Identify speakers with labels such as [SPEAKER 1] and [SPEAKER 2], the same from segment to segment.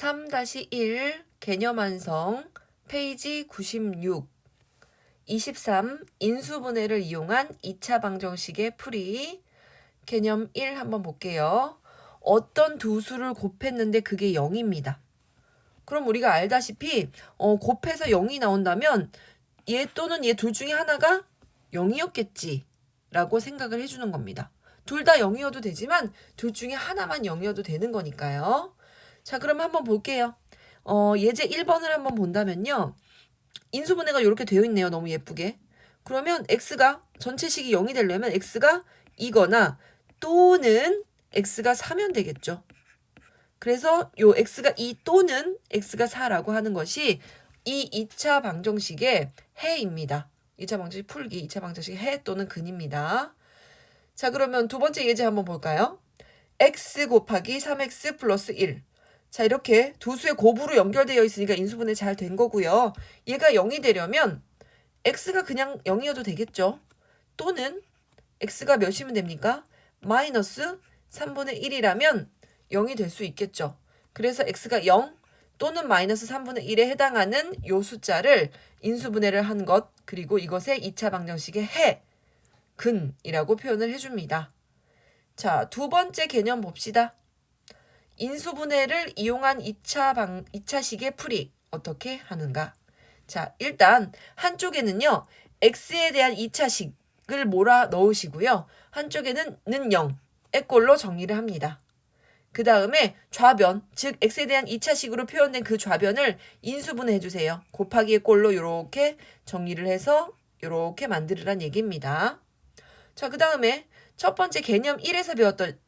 [SPEAKER 1] 3-1 개념 완성 페이지 96 23 인수분해를 이용한 2차 방정식의 풀이 개념 1 한번 볼게요. 어떤 두 수를 곱했는데 그게 0입니다. 그럼 우리가 알다시피 어, 곱해서 0이 나온다면 얘 또는 얘 둘 중에 하나가 0이었겠지 라고 생각을 해주는 겁니다. 둘 다 0이어도 되지만 둘 중에 하나만 0이어도 되는 거니까요. 자, 그럼 한번 볼게요. 어, 예제 1번을 한번 본다면요. 인수분해가 이렇게 되어 있네요. 너무 예쁘게. 그러면 x가 전체식이 0이 되려면 x가 2거나 또는 x가 4면 되겠죠. 그래서 요 x가 2 또는 x가 4라고 하는 것이 이 2차 방정식의 해입니다. 2차 방정식 풀기, 2차 방정식 해 또는 근입니다. 자, 그러면 두 번째 예제 한번 볼까요? x 곱하기 3x 플러스 1. 자, 이렇게 두 수의 곱으로 연결되어 있으니까 인수분해 잘 된 거고요. 얘가 0이 되려면 x가 그냥 0이어도 되겠죠. 또는 x가 몇이면 됩니까? 마이너스 3분의 1이라면 0이 될 수 있겠죠. 그래서 x가 0 또는 마이너스 3분의 1에 해당하는 요 숫자를 인수분해를 한 것, 그리고 이것의 2차 방정식의 해, 근이라고 표현을 해줍니다. 자, 두 번째 개념 봅시다. 인수분해를 이용한 2차 방, 2차식의 풀이 어떻게 하는가? 자, 일단 한쪽에는요, x에 대한 2차식을 몰아 넣으시고요. 한쪽에는 는 0의 꼴로 정리를 합니다. 그 다음에 좌변, 즉 x에 대한 2차식으로 표현된 그 좌변을 인수분해 해 주세요. 곱하기의 꼴로 이렇게 정리를 해서 이렇게 만들으란 얘기입니다. 자, 그 다음에 첫 번째 개념 1에서 배웠던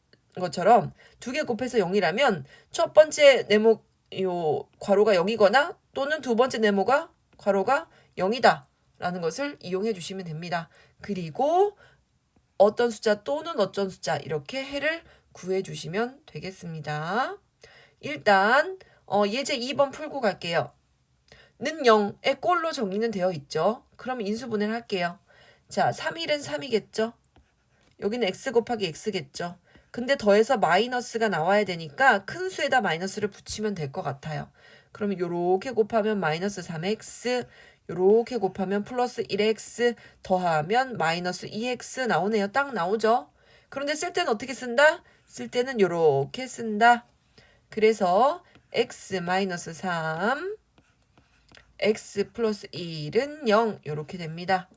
[SPEAKER 1] 것처럼 두 개 곱해서 0이라면 첫 번째 네모 요 괄호가 0이거나 또는 두 번째 네모가 괄호가 0이다 라는 것을 이용해 주시면 됩니다. 그리고 어떤 숫자 또는 어떤 숫자 이렇게 해를 구해 주시면 되겠습니다. 일단 어, 예제 2번 풀고 갈게요. 는 0의 꼴로 정리는 되어 있죠. 그럼 인수분해를 할게요. 자, 3일은 3이겠죠. 여기는 x 곱하기 x겠죠. 근데 더해서 마이너스가 나와야 되니까 큰 수에다 마이너스를 붙이면 될 것 같아요. 그러면 요렇게 곱하면 마이너스 3x, 요렇게 곱하면 플러스 1x, 더하면 마이너스 2x 나오네요. 딱 나오죠? 그런데 쓸 때는 어떻게 쓴다? 쓸 때는 요렇게 쓴다. 그래서 x 마이너스 3, x 플러스 1은 0 요렇게 됩니다.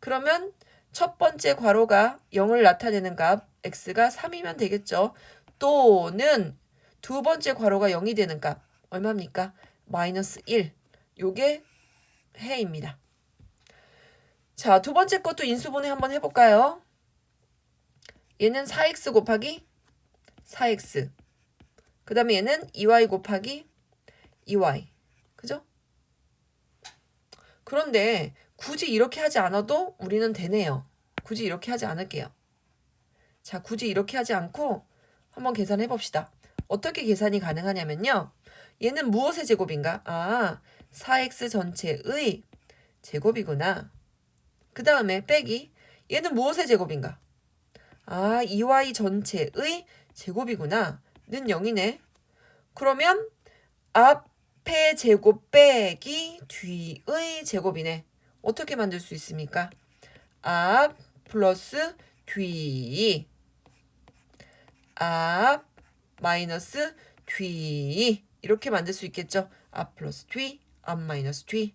[SPEAKER 1] 그러면 첫 번째 괄호가 0을 나타내는 값 x가 3이면 되겠죠. 또는 두 번째 괄호가 0이 되는 값 얼마입니까? 마이너스 1. 요게 해입니다. 자, 두 번째 것도 인수분해 한번 해볼까요? 얘는 4x 곱하기 4x. 그 다음에 얘는 2y 곱하기 2y. 그죠? 그런데 굳이 이렇게 하지 않아도 우리는 되네요. 굳이 이렇게 하지 않을게요. 자, 굳이 이렇게 하지 않고 한번 계산해 봅시다. 어떻게 계산이 가능하냐면요. 얘는 무엇의 제곱인가? 아, 4x 전체의 제곱이구나. 그 다음에 빼기. 얘는 무엇의 제곱인가? 아, 2y 전체의 제곱이구나. 는 0이네. 그러면 앞의 제곱 빼기 뒤의 제곱이네. 어떻게 만들 수 있습니까? 앞 플러스 뒤. 앞 마이너스 뒤. 이렇게 만들 수 있겠죠? 앞 플러스 뒤, 앞 마이너스 뒤.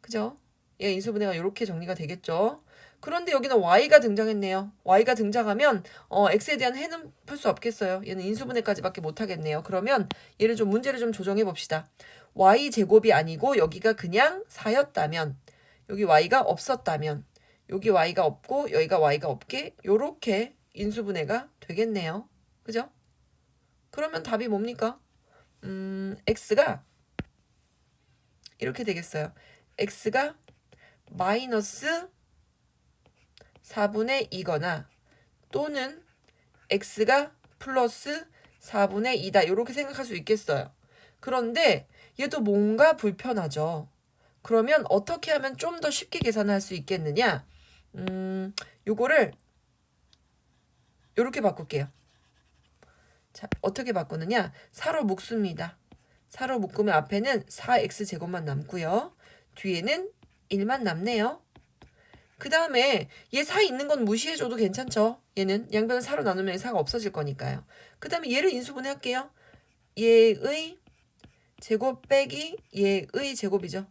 [SPEAKER 1] 그죠? 예, 인수분해가 이렇게 정리가 되겠죠? 그런데 여기는 y가 등장했네요. y가 등장하면 어, x에 대한 해는 풀 수 없겠어요. 얘는 인수분해까지밖에 못 하겠네요. 그러면 얘를 좀 문제를 좀 조정해 봅시다. y 제곱이 아니고 여기가 그냥 4였다면 여기 y가 없었다면 여기 y가 없고 여기가 y가 없게 요렇게 인수분해가 되겠네요. 그죠? 그러면 답이 뭡니까? 음, x가 이렇게 되겠어요. x가 마이너스 4분의 2거나 또는 x가 플러스 4분의 2다. 이렇게 생각할 수 있겠어요. 그런데 얘도 뭔가 불편하죠. 그러면 어떻게 하면 좀 더 쉽게 계산할 수 있겠느냐? 음, 요거를 요렇게 바꿀게요. 자, 어떻게 바꾸느냐? 4로 묶습니다. 4로 묶으면 앞에는 4x 제곱만 남고요. 뒤에는 1만 남네요. 그 다음에 얘4 있는 건 무시해줘도 괜찮죠? 얘는 양변을 4로 나누면 4가 없어질 거니까요. 그 다음에 얘를 인수분해 할게요. 얘의 제곱 빼기 얘의 제곱이죠.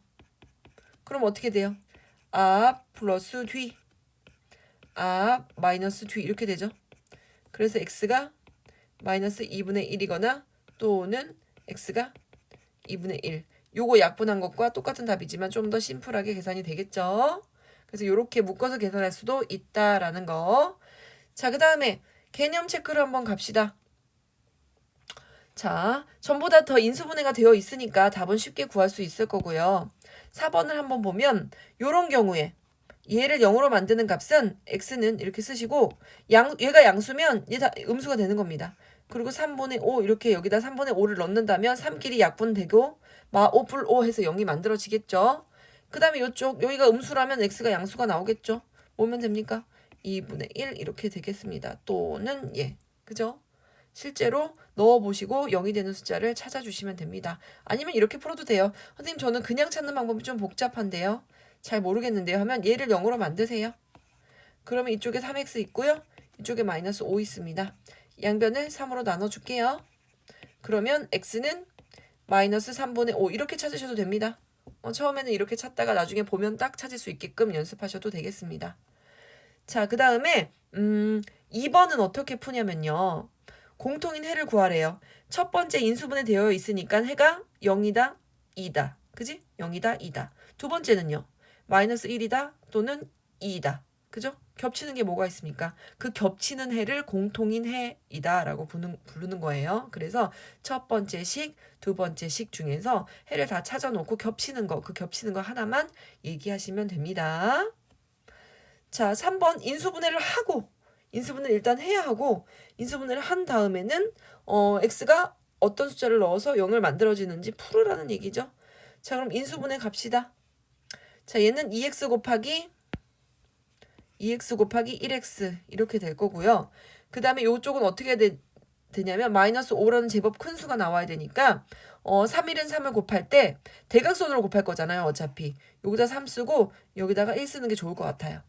[SPEAKER 1] 그럼 어떻게 돼요? 앞 플러스 뒤, 앞 마이너스 뒤 이렇게 되죠. 그래서 x가 마이너스 2분의 1이거나 또는 x가 2분의 1. 요거 약분한 것과 똑같은 답이지만 좀 더 심플하게 계산이 되겠죠. 그래서 이렇게 묶어서 계산할 수도 있다라는 거. 자, 그 다음에 개념 체크를 한번 갑시다. 자, 전보다 더 인수분해가 되어 있으니까 답은 쉽게 구할 수 있을 거고요. 4번을 한번 보면 요런 경우에 얘를 0으로 만드는 값은 x는 이렇게 쓰시고 양 얘가 양수면 얘 다 음수가 되는 겁니다. 그리고 3분의 5 이렇게 여기다 3분의 5를 넣는다면 3끼리 약분되고 마 5풀 5 해서 0이 만들어지겠죠. 그 다음에 이쪽 여기가 음수라면 x가 양수가 나오겠죠. 뭐면 됩니까? 2분의 1 이렇게 되겠습니다. 또는 예. 그죠? 실제로 넣어보시고 0이 되는 숫자를 찾아주시면 됩니다. 아니면 이렇게 풀어도 돼요. 선생님 저는 그냥 찾는 방법이 좀 복잡한데요. 잘 모르겠는데요 하면 얘를 0으로 만드세요. 그러면 이쪽에 3x 있고요. 이쪽에 마이너스 5 있습니다. 양변을 3으로 나눠줄게요. 그러면 x는 마이너스 3분의 5 이렇게 찾으셔도 됩니다. 어, 처음에는 이렇게 찾다가 나중에 보면 딱 찾을 수 있게끔 연습하셔도 되겠습니다. 자, 그 다음에 음, 2번은 어떻게 푸냐면요. 공통인 해를 구하래요. 첫 번째 인수분해 되어 있으니까 해가 0이다, 2다. 그지? 0이다, 2다. 두 번째는요. 마이너스 1이다 또는 2이다. 그죠? 겹치는 게 뭐가 있습니까? 그 겹치는 해를 공통인 해이다라고 부르는, 부르는 거예요. 그래서 첫 번째 식, 두 번째 식 중에서 해를 다 찾아놓고 겹치는 거, 그 겹치는 거 하나만 얘기하시면 됩니다. 자, 3번 인수분해를 하고 인수분해를 일단 해야 하고 인수분해를 한 다음에는 어, x가 어떤 숫자를 넣어서 0을 만들어지는지 풀으라는 얘기죠. 자, 그럼 인수분해 갑시다. 자, 얘는 2x 곱하기 2x 곱하기 1x 이렇게 될 거고요. 그 다음에 이쪽은 어떻게 되, 되냐면 마이너스 5라는 제법 큰 수가 나와야 되니까 어 3일은 3을 곱할 때 대각선으로 곱할 거잖아요. 어차피 여기다 3 쓰고 여기다가 1 쓰는 게 좋을 것 같아요.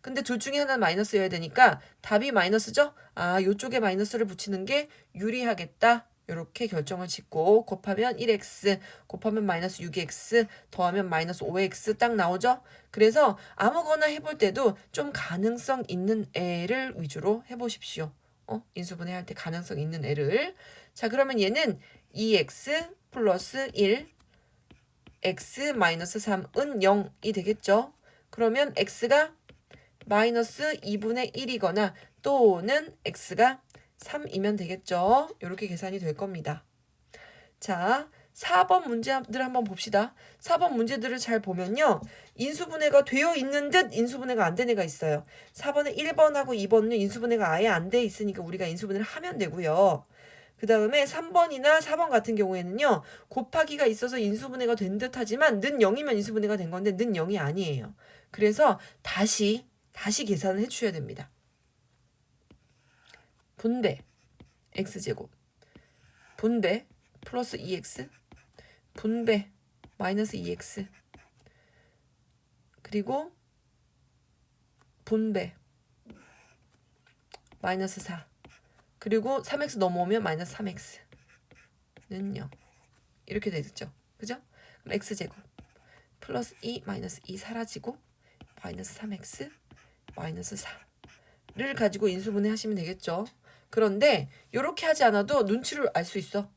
[SPEAKER 1] 근데 둘 중에 하나는 마이너스여야 되니까 답이 마이너스죠? 아, 요쪽에 마이너스를 붙이는 게 유리하겠다. 이렇게 결정을 짓고 곱하면 1x 곱하면 마이너스 6x 더하면 마이너스 5x 딱 나오죠? 그래서 아무거나 해볼 때도 좀 가능성 있는 애를 위주로 해보십시오. 어? 인수분해 할 때 가능성 있는 애를 자 그러면 얘는 2x 플러스 1 x 마이너스 3은 0이 되겠죠? 그러면 x가 마이너스 2분의 1이거나 또는 x가 3이면 되겠죠. 이렇게 계산이 될 겁니다. 자, 4번 문제들 한번 봅시다. 4번 문제들을 잘 보면요. 인수분해가 되어 있는 듯 인수분해가 안 된 애가 있어요. 4번에 1번하고 2번은 인수분해가 아예 안 돼 있으니까 우리가 인수분해를 하면 되고요. 그 다음에 3번이나 4번 같은 경우에는요. 곱하기가 있어서 인수분해가 된 듯 하지만 는 0이면 인수분해가 된 건데 는 0이 아니에요. 그래서 다시 다시 계산을 해주셔야 됩니다. 분배 x제곱 분배 플러스 2x 분배 마이너스 2x 그리고 분배 마이너스 4 그리고 3x 넘어오면 마이너스 3x는 0 이렇게 되겠죠. 그죠? 그럼 x제곱 플러스 2 마이너스 2 사라지고 마이너스 3x 마이너스 4를 가지고 인수분해 하시면 되겠죠 그런데 이렇게 하지 않아도 눈치를 알 수 있어.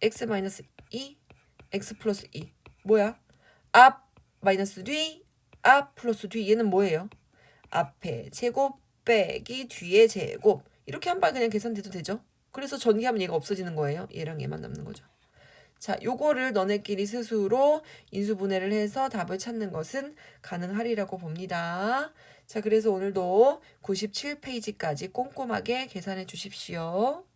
[SPEAKER 1] x 마이너스 2, x 플러스 2. 뭐야? 앞 마이너스 뒤, 앞 플러스 뒤. 얘는 뭐예요? 앞에 제곱 빼기 뒤에 제곱. 이렇게 한번 그냥 계산돼도 되죠? 그래서 전개하면 얘가 없어지는 거예요. 얘랑 얘만 남는 거죠. 자, 요거를 너네끼리 스스로 인수분해를 해서 답을 찾는 것은 가능하리라고 봅니다. 자, 그래서 오늘도 97페이지까지 꼼꼼하게 계산해 주십시오.